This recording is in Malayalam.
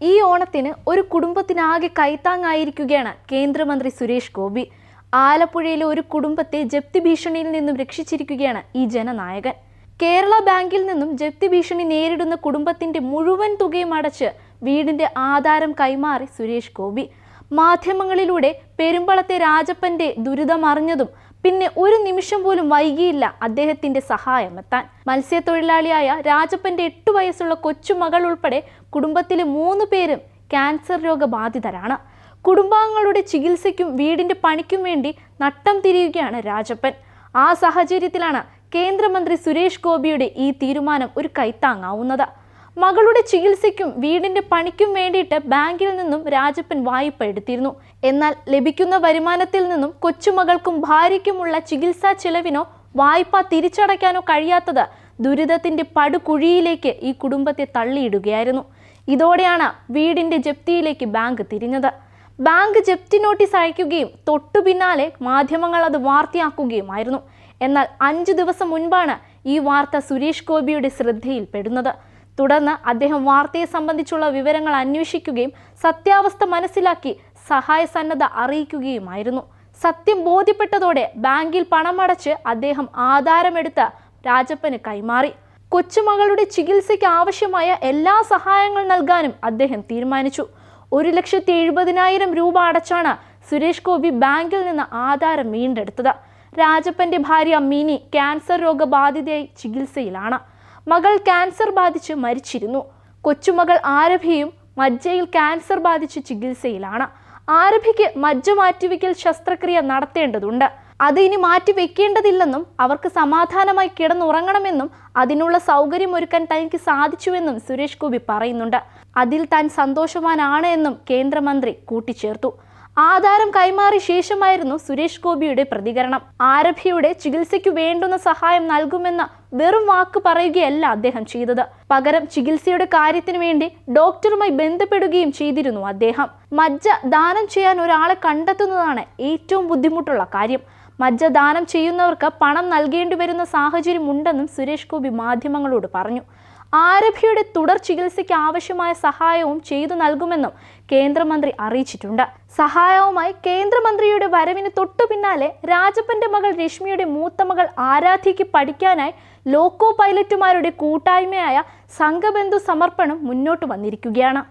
ഈ ഓണത്തിന് ഒരു കുടുംബത്തിനാകെ കൈത്താങ്ങായിരിക്കുകയാണ് കേന്ദ്രമന്ത്രി സുരേഷ് ഗോപി. ആലപ്പുഴയിലെ ഒരു കുടുംബത്തെ ജപ്തി ഭീഷണിയിൽ നിന്നും രക്ഷിച്ചിരിക്കുകയാണ് ഈ ജനനായകൻ. കേരള ബാങ്കിൽ നിന്നും ജപ്തി ഭീഷണി നേരിടുന്ന കുടുംബത്തിന്റെ മുഴുവൻ തുകയും അടച്ച് വീടിന്റെ ആധാരം കൈമാറി സുരേഷ് ഗോപി. മാധ്യമങ്ങളിലൂടെ പെരുമ്പളത്തെ രാജപ്പന്റെ ദുരിതമറിഞ്ഞതും പിന്നെ ഒരു നിമിഷം പോലും വൈകിയില്ല അദ്ദേഹത്തിന്റെ സഹായം എത്താൻ. മത്സ്യത്തൊഴിലാളിയായ രാജപ്പന്റെ എട്ടു വയസ്സുള്ള കൊച്ചുമകൾ ഉൾപ്പെടെ കുടുംബത്തിലെ മൂന്ന് പേരും ക്യാൻസർ രോഗബാധിതരാണ്. കുടുംബാംഗങ്ങളുടെ ചികിത്സയ്ക്കും വീടിന്റെ പണിക്കും വേണ്ടി നട്ടം തിരിയുകയാണ് രാജപ്പൻ. ആ സാഹചര്യത്തിലാണ് കേന്ദ്രമന്ത്രി സുരേഷ് ഗോപിയുടെ ഈ തീരുമാനം ഒരു കൈത്താങ്ങാവുന്നത്. മകളുടെ ചികിത്സയ്ക്കും വീടിന്റെ പണിക്കും വേണ്ടിയിട്ട് ബാങ്കിൽ നിന്നും രാജപ്പൻ വായ്പ എടുത്തിരുന്നു. എന്നാൽ ലഭിക്കുന്ന വരുമാനത്തിൽ നിന്നും കൊച്ചുമകൾക്കും ഭാര്യയ്ക്കുമുള്ള ചികിത്സാ ചെലവിനോ വായ്പ തിരിച്ചടയ്ക്കാനോ കഴിയാത്തത് ദുരിതത്തിന്റെ പടുകുഴിയിലേക്ക് ഈ കുടുംബത്തെ തള്ളിയിടുകയായിരുന്നു. ഇതോടെയാണ് വീടിന്റെ ജപ്തിയിലേക്ക് ബാങ്ക് തിരിഞ്ഞത്. ബാങ്ക് ജപ്തി നോട്ടീസ് അയക്കുകയും തൊട്ടു പിന്നാലെ മാധ്യമങ്ങൾ അത് വാർത്തയാക്കുകയുമായിരുന്നു. എന്നാൽ അഞ്ചു ദിവസം മുൻപാണ് ഈ വാർത്ത സുരേഷ് ഗോപിയുടെ ശ്രദ്ധയിൽപ്പെടുന്നത്. തുടർന്ന് അദ്ദേഹം വാർത്തയെ സംബന്ധിച്ചുള്ള വിവരങ്ങൾ അന്വേഷിക്കുകയും സത്യാവസ്ഥ മനസ്സിലാക്കി സഹായ സന്നദ്ധ അറിയിക്കുകയുമായിരുന്നു. സത്യം ബോധ്യപ്പെട്ടതോടെ ബാങ്കിൽ പണമടച്ച് അദ്ദേഹം ആധാരമെടുത്ത് രാജപ്പന് കൈമാറി. കൊച്ചുമകളുടെ ചികിത്സയ്ക്ക് ആവശ്യമായ എല്ലാ സഹായങ്ങൾ നൽകാനും അദ്ദേഹം തീരുമാനിച്ചു. ഒരു ലക്ഷത്തി എഴുപതിനായിരം രൂപ അടച്ചാണ് സുരേഷ് ഗോപി ബാങ്കിൽ നിന്ന് ആധാരം വീണ്ടെടുത്തത്. രാജപ്പന്റെ ഭാര്യ മിനി ക്യാൻസർ രോഗബാധിതയായി ചികിത്സയിലാണ്. മകൾ ക്യാൻസർ ബാധിച്ച് മരിച്ചിരുന്നു. കൊച്ചുമകൾ ആരഭിയും മജ്ജയിൽ ക്യാൻസർ ബാധിച്ച് ചികിത്സയിലാണ്. ആരഭിക്ക് മജ്ജ മാറ്റിവെക്കൽ ശസ്ത്രക്രിയ നടത്തേണ്ടതുണ്ട്. അത് ഇനി മാറ്റി വെക്കേണ്ടതില്ലെന്നും അവർക്ക് സമാധാനമായി കിടന്നുറങ്ങണമെന്നും അതിനുള്ള സൗകര്യം ഒരുക്കാൻ തനിക്ക് സാധിച്ചുവെന്നും സുരേഷ് ഗോപി പറയുന്നുണ്ട്. അതിൽ താൻ സന്തോഷവാനാണ് എന്നും കേന്ദ്രമന്ത്രി കൂട്ടിച്ചേർത്തു. ആധാരം കൈമാറിയ ശേഷമായിരുന്നു സുരേഷ് ഗോപിയുടെ പ്രതികരണം. ആരഭിയുടെ ചികിത്സയ്ക്ക് വേണ്ടുന്ന സഹായം നൽകുമെന്ന വെറും വാക്ക് പറയുകയല്ല അദ്ദേഹം ചെയ്തത്. പകരം ചികിത്സയുടെ കാര്യത്തിനു വേണ്ടി ഡോക്ടറുമായി ബന്ധപ്പെടുകയും ചെയ്തിരുന്നു അദ്ദേഹം. മജ്ജ ദാനം ചെയ്യാൻ ഒരാളെ കണ്ടെത്തുന്നതാണ് ഏറ്റവും ബുദ്ധിമുട്ടുള്ള കാര്യം. മജ്ജ ദാനം ചെയ്യുന്നവർക്ക് പണം നൽകേണ്ടി വരുന്ന സാഹചര്യം ഉണ്ടെന്നും സുരേഷ് ഗോപി മാധ്യമങ്ങളോട് പറഞ്ഞു. ആരഭിയുടെ തുടർ ചികിത്സയ്ക്ക് ആവശ്യമായ സഹായവും ചെയ്തു നൽകുമെന്നും കേന്ദ്രമന്ത്രി അറിയിച്ചിട്ടുണ്ട്. സഹായവുമായി കേന്ദ്രമന്ത്രിയുടെ വരവിന് തൊട്ടു പിന്നാലെ രാജപ്പന്റെ മകൾ രശ്മിയുടെ മൂത്ത മകൾ ആരാധ്യയ്ക്ക് പഠിക്കാനായി ലോക്കോ പൈലറ്റുമാരുടെ കൂട്ടായ്മയായ സംഘബന്ധു സമർപ്പണം മുന്നോട്ട് വന്നിരിക്കുകയാണ്.